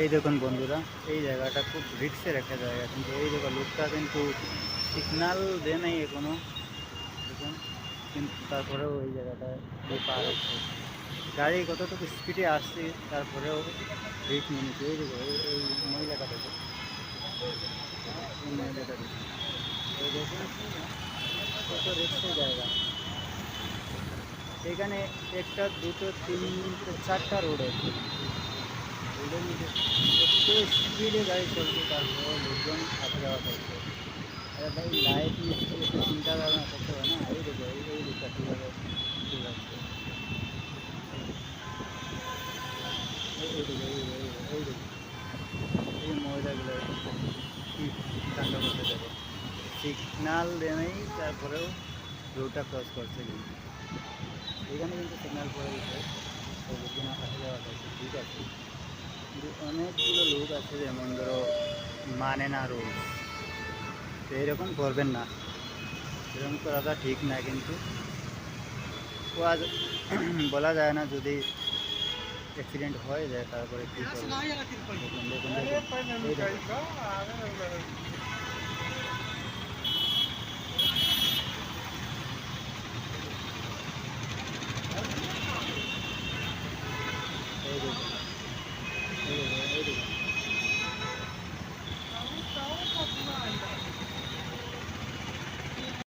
এই দেখুন বন্ধুরা, এই জায়গাটা খুব রিক্সের একটা জায়গা, কিন্তু এই দেখো লোকটা কিন্তু সিগনাল দেয় নাই এখনও। দেখুন, কিন্তু তারপরেও এই জায়গাটা দিয়ে পার হচ্ছে। গাড়ি কতটুকু স্পিডে আসছে, তারপরেও রিক্স নিয়ে এই দেখো, এই মহিলাটা দেখো। জায়গা। এখানে একটা, দুটো, তিনটে, চারটা রোড আছে। এত স্পিডে গাড়ি চলছে তারপর লোকজন আসা যাওয়া করছে। আরে ভাই লাইট নিয়ে একটু চিন্তা ভাবনা করতে হবে না এই দেখো এই এই দিকটা কীভাবে ঠিক আছে দেখো দেখো, দেখো, দেখো। সিগনাল দেনেই তারপরেও রোডটা ক্রস করছে কিন্তু। এখানে কিন্তু সিগন্যাল পড়ে গেছে। ঠিক আছে। অনেকগুলো লোক আছে, যেমন ধরো মানে না রুলস তো এরকম করবেন না। এরকম করাটা ঠিক না, কিন্তু বলা যায় না যদি অ্যাক্সিডেন্ট হয়ে যায়, তারপরে কী করবেন?